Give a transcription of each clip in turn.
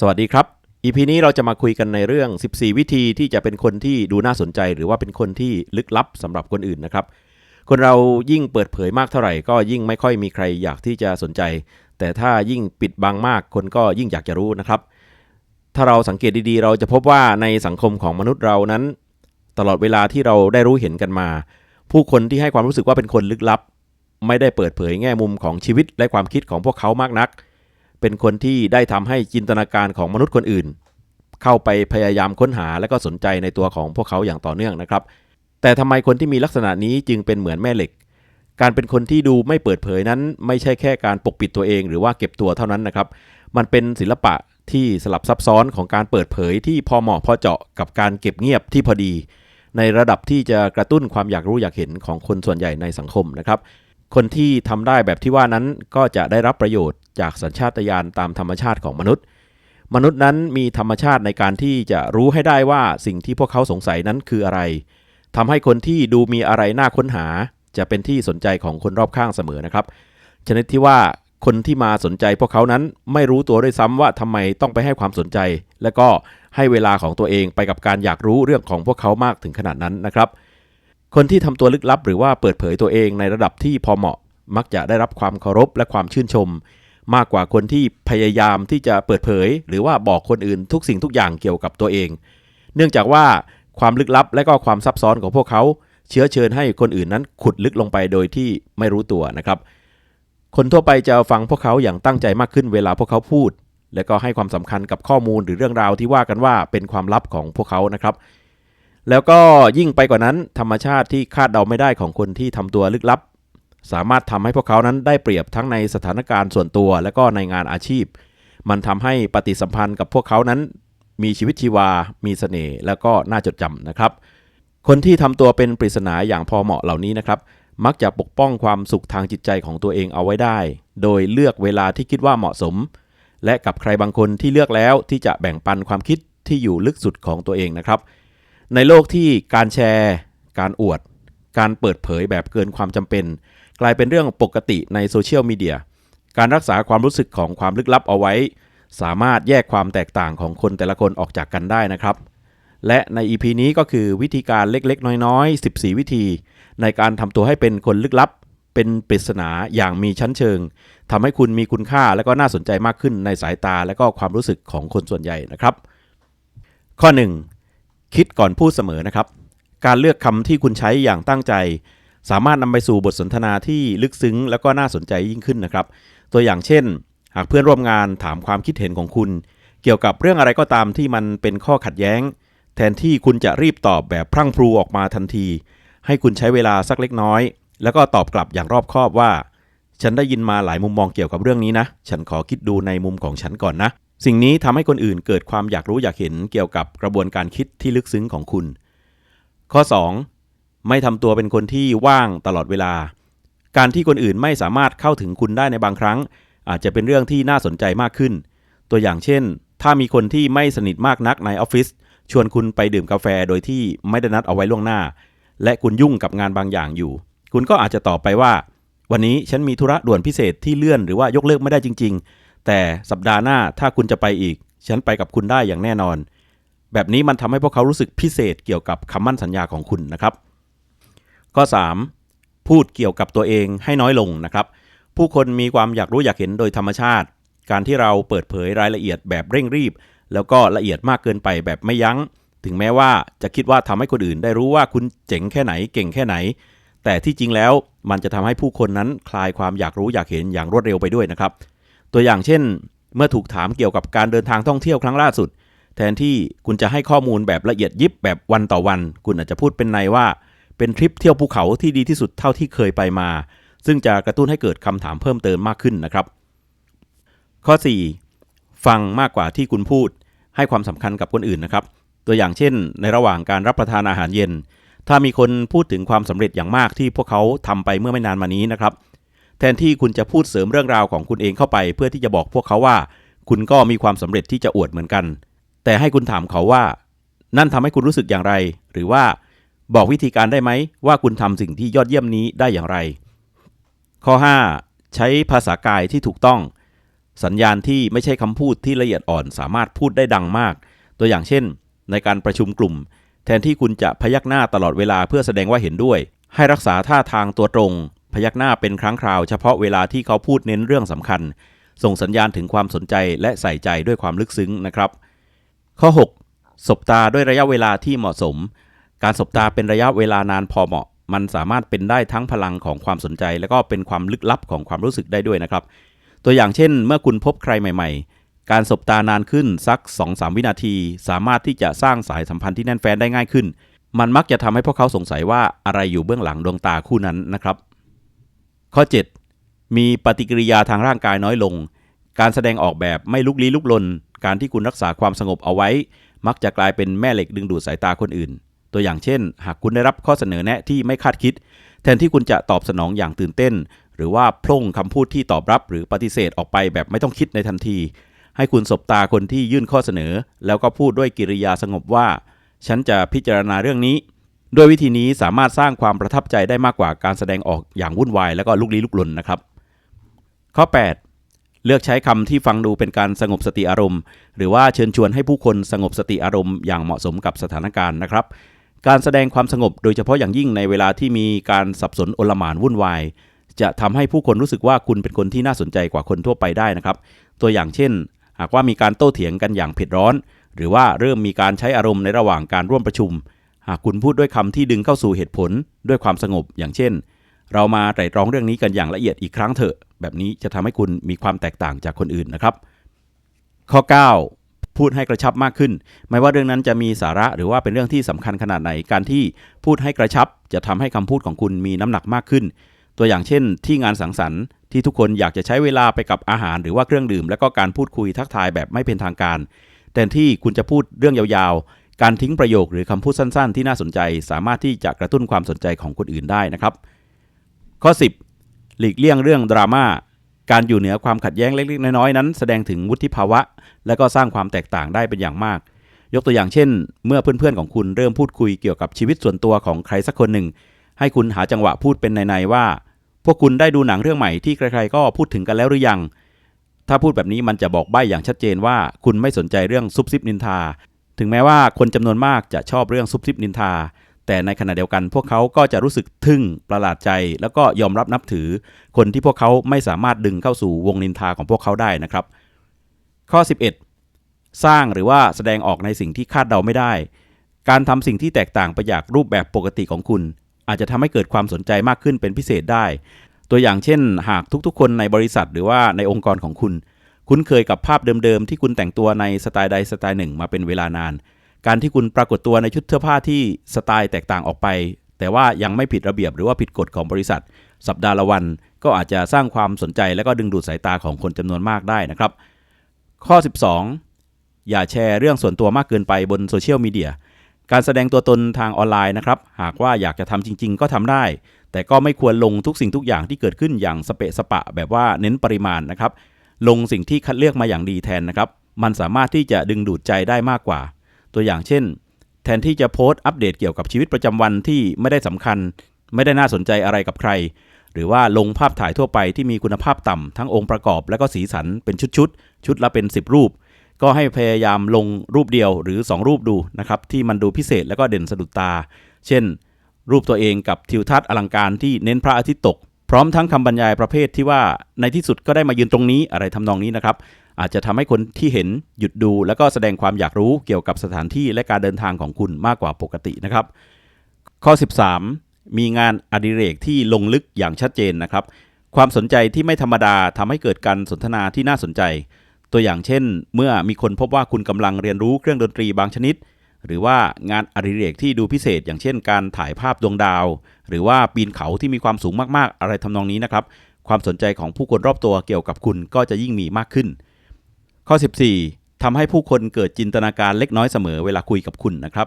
สวัสดีครับ EP นี้เราจะมาคุยกันในเรื่อง 14 วิธีที่จะเป็นคนที่ดูน่าสนใจ หรือว่าเป็นคนที่ลึกลับสำหรับคนอื่นนะครับ คนเรายิ่งเปิดเผยมากเท่าไหร่ ก็ยิ่งไม่ค่อยมีใครอยากที่จะสนใจ แต่ถ้ายิ่งปิดบังมากคนก็ยิ่งอยากจะรู้นะครับ ถ้าเราสังเกตดีๆ เราจะพบว่าในสังคมของมนุษย์เรานั้น ตลอดเวลาที่เราได้รู้เห็นกันมา ผู้คนที่ให้ความรู้สึกว่าเป็นคนลึกลับ ไม่ได้เปิดเผยแง่มุมของชีวิตและความคิดของพวกเขามากนัก เป็นคนที่ได้ทำให้จินตนาการของมนุษย์คนอื่น เข้าไปพยายามค้นหาและก็สนใจในตัวของพวกเขาอย่างต่อเนื่องนะครับ แต่ทำไมคนที่มีลักษณะนี้จึงเป็นเหมือนแม่เหล็ก การเป็นคนที่ดูไม่เปิดเผยนั้น ไม่ใช่แค่การปกปิดตัวเอง หรือว่าเก็บตัวเท่านั้นนะครับ มันเป็นศิลปะที่สลับซับซ้อนของการเปิดเผยที่พอเหมาะพอเจาะกับการเก็บเงียบที่พอดี ในระดับที่จะกระตุ้นความอยากรู้อยากเห็นของคนส่วนใหญ่ในสังคมนะครับ คนที่ทำได้แบบที่ว่านั้นก็จะได้รับประโยชน์จากสัญชาตญาณตามธรรมชาติของมนุษย์ มนุษย์นั้นมีธรรมชาติในการที่จะรู้ให้ได้ว่าสิ่งที่พวกเขาสงสัยนั้นคืออะไรทำให้คนที่ดูมีอะไรน่าค้นหา จะเป็นที่สนใจของคนรอบข้างเสมอนะครับ ชนิดที่ว่าคนที่มาสนใจพวกเขานั้นไม่รู้ตัวด้วยซ้ำว่าทำไมต้องไปให้ความสนใจ และก็ให้เวลาของตัวเองไปกับการอยากรู้เรื่องของพวกเขามากถึงขนาดนั้นนะครับ คนที่ทำตัวลึกลับหรือว่าเปิดเผยตัวเองในระดับที่พอเหมาะ มักจะได้รับความเคารพและความชื่นชม มากกว่าคนที่พยายามที่จะเปิดเผย หรือว่าบอกคนอื่นทุกสิ่งทุกอย่างเกี่ยวกับตัวเอง เนื่องจากว่าความลึกลับและก็ความซับซ้อนของพวกเขา เชื้อเชิญให้คนอื่นนั้นขุดลึกลงไปโดยที่ไม่รู้ตัวนะครับ คนทั่วไปจะฟังพวกเขาอย่างตั้งใจมากขึ้นเวลาพวกเขาพูด และก็ให้ความสำคัญกับข้อมูลหรือเรื่องราวที่ว่ากันว่าเป็นความลับของพวกเขานะครับ แล้วก็ยิ่งไปกว่านั้นธรรมชาติที่คาดเดาไม่ได้ของคนที่ทำตัวลึกลับ สามารถทำให้พวกเขานั้นได้เปรียบทั้งในสถานการณ์ส่วนตัว และก็ในงานอาชีพ มันทำให้ปฏิสัมพันธ์กับพวกเขานั้น มีชีวิตชีวา มีเสน่ห์แล้วก็น่าจดจำนะครับ คนที่ทำตัวเป็นปริศนาอย่างพอเหมาะเหล่านี้นะครับ มักจะปกป้องความสุขทางจิตใจของตัวเองเอาไว้ได้ โดยเลือกเวลาที่คิดว่าเหมาะสม และกับใครบางคนที่เลือกแล้วที่จะแบ่งปันความคิดที่อยู่ลึกสุดของตัวเองนะครับ ในโลกที่การแชร์ การอวด การเปิดเผยแบบเกินความจำเป็น กลายเป็นเรื่องปกติในโซเชียลมีเดีย การรักษาความรู้สึกของความลึกลับเอาไว้ สามารถแยกความแตกต่างของคนแต่ละคนออกจากกันได้นะครับ และใน EP นี้ก็คือวิธีการเล็กๆ น้อยๆ 14 วิธี ในการทำตัวให้เป็นคนลึกลับ เป็นปริศนาอย่างมีชั้นเชิงทำให้คุณมีคุณค่าและก็น่าสนใจมากขึ้นในสายตาและก็ความรู้สึกของคนส่วนใหญ่นะครับ ข้อ 1 คิดก่อนพูดเสมอนะครับ การเลือกคำที่คุณใช้อย่างตั้งใจ สามารถนำไปสู่บทสนทนาที่ลึกซึ้ง แล้วก็น่าสนใจยิ่งขึ้นนะครับ ตัวอย่างเช่น หากเพื่อนร่วมงานถามความคิดเห็นของคุณ เกี่ยวกับเรื่องอะไรก็ตามที่มันเป็นข้อขัดแย้ง แทนที่คุณจะรีบตอบแบบพรั่งพรูออกมาทันที ให้คุณใช้เวลาสักเล็กน้อย แล้วก็ตอบกลับอย่างรอบคอบว่า ฉันได้ยินมาหลายมุมมองเกี่ยวกับเรื่องนี้นะ ฉันขอคิดดูในมุมของฉันก่อนนะ สิ่งนี้ทำให้คนอื่นเกิดความอยากรู้อยากเห็นเกี่ยวกับกระบวนการคิดที่ลึกซึ้งของคุณ ข้อ 2. ไม่ทำตัวเป็นคนที่ว่างตลอดเวลา การที่คนอื่นไม่สามารถเข้าถึงคุณได้ในบางครั้ง อาจจะเป็นเรื่องที่น่าสนใจมากขึ้น ตัวอย่างเช่น ถ้ามีคนที่ไม่สนิทมากนักในออฟฟิศชวนคุณไปดื่มกาแฟโดยที่ไม่ได้นัดเอาไว้ล่วงหน้า และคุณยุ่งกับงานบางอย่างอยู่ คุณก็อาจจะตอบไปว่า วันนี้ฉันมีธุระด่วนพิเศษที่เลื่อนหรือว่ายกเลิกไม่ได้จริง ๆ แต่สัปดาห์หน้าถ้าคุณจะไปอีก ฉันไปกับคุณได้อย่างแน่นอน แบบนี้มันทำให้พวกเขารู้สึกพิเศษเกี่ยวกับคำมั่นสัญญาของคุณนะครับ ข้อ 3. พูดเกี่ยวกับตัวเองให้น้อยลงนะครับ ผู้คนมีความอยากรู้อยากเห็นโดยธรรมชาติ การที่เราเปิดเผยรายละเอียดแบบเร่งรีบ แล้วก็ละเอียดมากเกินไปแบบไม่ยัง้ง ถึงแม้ว่าจะคิดว่าทำให้คนอื่น ได้รู้ว่าคุณเจ๋งแค่ไหนเก่งแค่ไหน แต่ที่จริงแล้วมันจะทำให้ผู้คนนั้นคลายความอยากรู้อยากเห็นอย่างรวดเร็วไปด้วยนะครับ ตัวอย่างเช่น เมื่อถูกถามเกี่ยวกับการเดินทางท่องเที่ยวครั้งล่าสุด แทนที่คุณจะให้ข้อมูลแบบละเอียดยิบแบบวันต่อวัน คุณอาจจะพูดเป็นในว่า เป็นทริปเที่ยวภูเขาที่ดีที่สุดเท่าที่เคยไปมา ซึ่งจะกระตุ้นให้เกิดคำถามเพิ่มเติมมากขึ้นนะครับ ข้อ 4. ฟังมากกว่าที่คุณพูด ให้ความสำคัญกับคนอื่นนะครับ ตัวอย่างเช่น ในระหว่างการรับประทานอาหารเย็น ถ้ามีคนพูดถึงความสำเร็จอย่างมากที่พวกเขาทำไปเมื่อไม่นานมานี้นะครับ แทนที่คุณจะพูดเสริมเรื่องราวของคุณเองเข้าไป เพื่อที่จะบอกพวกเขาว่า คุณก็มีความสำเร็จที่จะอวดเหมือนกัน แต่ให้คุณถามเขาว่า นั่นทำให้คุณรู้สึกอย่างไร หรือว่าบอกวิธีการได้ไหมว่าคุณทำสิ่งที่ยอดเยี่ยมนี้ได้อย่างไร ข้อ 5. ใช้ภาษากายที่ถูกต้อง สัญญาณที่ไม่ใช่คำพูดที่ละเอียดอ่อน สามารถพูดได้ดังมาก ตัวอย่างเช่น ในการประชุมกลุ่ม แทนที่คุณจะพยักหน้าตลอดเวลาเพื่อแสดงว่าเห็นด้วย ให้รักษาท่าทางตัวตรง พยักหน้าเป็นครั้งคราวเฉพาะเวลาที่เขาพูดเน้นเรื่องสำคัญ ส่งสัญญาณถึงความสนใจและใส่ใจด้วยความลึกซึ้งนะครับ ข้อ 6. สบตาด้วยระยะเวลาที่เหมาะสม การสบตาเป็นระยะเวลานานพอเหมาะ มันสามารถเป็นได้ทั้งพลังของความสนใจ และก็เป็นความลึกลับของความรู้สึกได้ด้วยนะครับ ตัวอย่างเช่น เมื่อคุณพบใครใหม่ ๆการสบตานานขึ้นสัก 2-3 วินาที สามารถที่จะสร้างสายสัมพันธ์ที่แน่นแฟ้นได้ง่ายขึ้น มันมักจะทำให้พวกเขาสงสัยว่าอะไรอยู่เบื้องหลังดวงตาคู่นั้นนะครับ ข้อ 7. มีปฏิกิริยาทางร่างกายน้อยลง การแสดงออกแบบไม่ลุกลี้ลุกลน การที่คุณรักษาความสงบเอาไว้ มักจะกลายเป็นแม่เหล็กดึงดูดสายตาคนอื่น ตัวอย่างเช่น หากคุณได้รับข้อเสนอแนะที่ไม่คาดคิด แทนที่คุณจะตอบสนองอย่างตื่นเต้น หรือว่าพร่งคำพูดที่ตอบรับหรือปฏิเสธออกไปแบบไม่ต้องคิดในทันที ให้คุณสบตาคนที่ยื่นข้อเสนอ แล้วก็พูดด้วยกิริยาสงบว่า ฉันจะพิจารณาเรื่องนี้ ด้วยวิธีนี้สามารถสร้างความประทับใจได้มากกว่าการแสดงออกอย่างวุ่นวายแล้วก็ลุกลี้ลุกลนนะครับ ข้อ 8 เลือกใช้คำที่ฟังดูเป็นการสงบสติอารมณ์ หรือว่าเชิญชวนให้ผู้คนสงบสติอารมณ์อย่างเหมาะสมกับสถานการณ์นะครับ การแสดงความสงบโดยเฉพาะอย่างยิ่งในเวลาที่มีการสับสนโอลหม่านวุ่นวาย จะทำให้ผู้คนรู้สึกว่าคุณเป็นคนที่น่าสนใจกว่าคนทั่วไปได้นะครับ ตัวอย่างเช่น หากว่ามีการโต้เถียงกันอย่างเผ็ดร้อน หรือว่าเริ่มมีการใช้อารมณ์ในระหว่างการร่วมประชุม หากคุณพูดด้วยคำที่ดึงเข้าสู่เหตุผลด้วยความสงบ อย่างเช่น เรามาไตร่ตรองเรื่องนี้กันอย่างละเอียดอีกครั้งเถอะ แบบนี้จะทำให้คุณมีความแตกต่างจากคนอื่นนะครับ ข้อ 9 พูดให้กระชับมากขึ้น ไม่ว่าเรื่องนั้นจะมีสาระหรือว่าเป็นเรื่องที่สำคัญขนาดไหนการที่พูดให้กระชับ จะทำให้คำพูดของคุณมีน้ำหนักมากขึ้น ตัวอย่างเช่น ที่งานสังสรรค์ที่ทุกคนอยากจะใช้เวลาไปกับอาหารหรือว่าเครื่องดื่ม แล้วก็การพูดคุยทักทายแบบไม่เป็นทางการแต่ที่คุณจะพูดเรื่องยาว การทิ้งประโยคหรือคำพูดสั้น ๆ ที่น่าสนใจ สามารถที่จะกระตุ้นความสนใจของคนอื่นได้นะครับ ข้อ 10 หลีกเลี่ยงเรื่องดราม่าการอยู่เหนือความขัดแย้งเล็กๆ น้อยๆ นั้น แสดงถึงวุฒิภาวะ และก็สร้างความแตกต่างได้เป็นอย่างมาก ยกตัวอย่างเช่น เมื่อเพื่อนๆของคุณเริ่มพูดคุยเกี่ยวกับชีวิตส่วนตัวของใครสักคนหนึ่ง ให้คุณหาจังหวะพูดเป็นในๆว่า พวกคุณได้ดูหนังเรื่องใหม่ที่ใครๆก็พูดถึงกันแล้วหรือยัง ถ้าพูดแบบนี้มันจะบอกใบ้อย่างชัดเจนว่า คุณไม่สนใจเรื่องซุบซิบนินทา ถึงแม้ว่าคนจำนวนมากจะชอบเรื่องซุบซิบนินทา แต่ในขณะเดียวกัน พวกเขาก็จะรู้สึกทึ่งประหลาดใจ แล้วก็ยอมรับนับถือ คนที่พวกเขาไม่สามารถดึงเข้าสู่วงนินทาของพวกเขาได้นะครับ ข้อ 11 สร้างหรือว่าแสดงออกในสิ่งที่คาดเดาไม่ได้ การทำสิ่งที่แตกต่างไปจากรูปแบบปกติของคุณ อาจจะทำให้เกิดความสนใจมากขึ้นเป็นพิเศษได้ ตัวอย่างเช่น หากทุกๆ คนในบริษัทหรือว่าในองค์กรของคุณ คุ้นเคยกับภาพเดิมๆ ที่คุณแต่งตัวในสไตล์ใดสไตล์หนึ่งมาเป็นเวลานาน การที่คุณปรากฏตัวในชุดเสื้อผ้าที่สไตล์แตกต่างออกไป แต่ว่ายังไม่ผิดระเบียบหรือว่าผิดกฎของบริษัท สัปดาห์ละวัน ก็อาจจะสร้างความสนใจและก็ดึงดูดสายตาของคนจำนวนมากได้นะครับ ข้อ 12 อย่าแชร์เรื่องส่วนตัวมากเกินไปบนโซเชียลมีเดียการแสดงตัวตนทางออนไลน์นะครับ หากว่าอยากจะทำจริง ๆ ก็ทำได้ แต่ก็ไม่ควรลงทุกสิ่งทุกอย่างที่เกิดขึ้นอย่างสเปะสปะแบบว่าเน้นปริมาณนะครับ ลงสิ่งที่คัดเลือกมาอย่างดีแทนนะครับ มันสามารถที่จะดึงดูดใจได้มากกว่า ตัวอย่างเช่น แทนที่จะโพสต์อัปเดตเกี่ยวกับชีวิตประจำวันที่ไม่ได้สำคัญ ไม่ได้น่าสนใจอะไรกับใคร หรือว่าลงภาพถ่ายทั่วไปที่มีคุณภาพต่ำทั้งองค์ประกอบและก็สีสันเป็นชุดๆชุดละเป็น 10 รูป ก็ให้พยายามลงรูปเดียวหรือ 2 รูปดูนะครับที่มันดูพิเศษและก็เด่นสะดุดตา เช่น รูปตัวเองกับทิวทัศน์อลังการที่เน้นพระอาทิตย์ตก พร้อมทั้งคำบรรยายประเภทที่ว่าในที่สุดก็ได้มายืนตรงนี้อะไรทำนองนี้นะครับ อาจจะทำให้คนที่เห็นหยุดดู แล้วก็แสดงความอยากรู้เกี่ยวกับสถานที่และการเดินทางของคุณมากกว่าปกตินะครับ ข้อ 13 มีงานอดิเรกที่ลงลึกอย่างชัดเจนนะครับ ความสนใจที่ไม่ธรรมดาทำให้เกิดการสนทนาที่น่าสนใจ ตัวอย่างเช่น เมื่อมีคนพบว่าคุณกำลังเรียนรู้เครื่องดนตรีบางชนิด หรือว่างานอดิเรกที่ดูพิเศษ อย่างเช่นการถ่ายภาพดวงดาว หรือว่าปีนเขาที่มีความสูงมากๆ อะไรทำนองนี้นะครับ ความสนใจของผู้คนรอบตัวเกี่ยวกับคุณก็จะยิ่งมีมากขึ้น ข้อ 14ทำให้ผู้คนเกิดจินตนาการเล็กน้อยเสมอเวลาคุยกับคุณนะครับ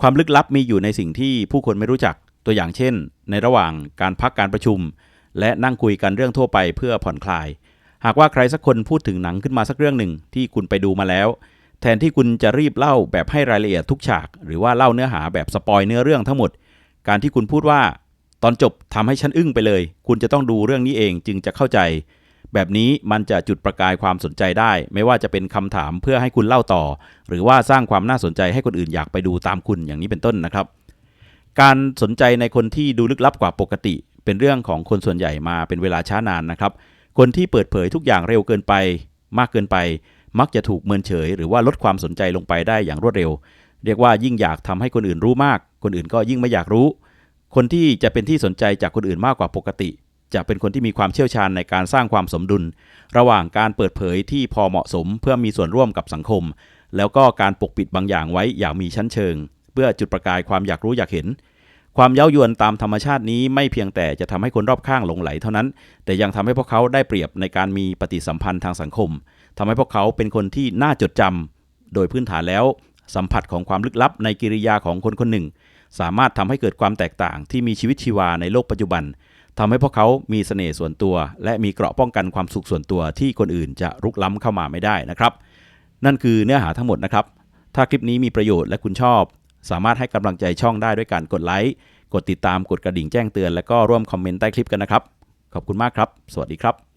ความลึกลับมีอยู่ในสิ่งที่ผู้คนไม่รู้จัก ตัวอย่างเช่น ในระหว่างการพักการประชุม และนั่งคุยกันเรื่องทั่วไปเพื่อผ่อนคลาย หากว่าใครสักคนพูดถึงหนังขึ้นมาสักเรื่องหนึ่งที่คุณไปดูมาแล้ว แทนที่คุณจะรีบเล่าแบบให้รายละเอียดทุกฉาก หรือว่าเล่าเนื้อหาแบบสปอยเนื้อเรื่องทั้งหมด การที่คุณพูดว่า ตอนจบทำให้ฉันอึ้งไปเลย คุณจะต้องดูเรื่องนี้เองจึงจะเข้าใจ แบบนี้มันจะจุดประกายความสนใจได้ ไม่ว่าจะเป็นคำถามเพื่อให้คุณเล่าต่อ หรือว่าสร้างความน่าสนใจให้คนอื่นอยากไปดูตามคุณอย่างนี้เป็นต้นนะครับ การสนใจในคนที่ดูลึกลับกว่าปกติ เป็นเรื่องของคนส่วนใหญ่มาเป็นเวลาช้านานนะครับ คนที่เปิดเผยทุกอย่างเร็วเกินไป มากเกินไป มักจะถูกเมินเฉย หรือว่าลดความสนใจลงไปได้อย่างรวดเร็ว เรียกว่ายิ่งอยากทำให้คนอื่นรู้มาก คนอื่นก็ยิ่งไม่อยากรู้ คนที่จะเป็นที่สนใจจากคนอื่นมากกว่าปกติ จะเป็นคนที่มีความเชี่ยวชาญในการสร้างความสมดุล ระหว่างการเปิดเผยที่พอเหมาะสมเพื่อมีส่วนร่วมกับสังคม แล้วก็การปกปิดบางอย่างไว้อย่างมีชั้นเชิง เพื่อจุดประกายความอยากรู้อยากเห็นความเย้ายวนตามธรรมชาตินี้ไม่เพียงแต่จะทำให้คนรอบข้างหลงไหลเท่านั้น แต่ยังทำให้พวกเขาได้เปรียบในการมีปฏิสัมพันธ์ทางสังคม ทำให้พวกเขาเป็นคนที่น่าจดจำโดยพื้นฐานแล้ว สัมผัสของความลึกลับในกิริยาของคนคนหนึ่ง สามารถทำให้เกิดความแตกต่างที่มีชีวิตชีวาในโลกปัจจุบันทำให้พวกเขามีเสน่ห์ส่วนตัว และมีเกราะป้องกันความสุขส่วนตัวที่คนอื่นจะรุกล้ำเข้ามาไม่ได้นะครับ นั่นคือเนื้อหาทั้งหมดนะครับ ถ้าคลิปนี้มีประโยชน์และคุณชอบ สามารถให้กำลังใจช่องได้ด้วยการกดไลค์กดติดตามกดกระดิ่งแจ้งเตือน และก็ร่วมคอมเมนต์ใต้คลิปกันนะครับ ขอบคุณมากครับ สวัสดีครับ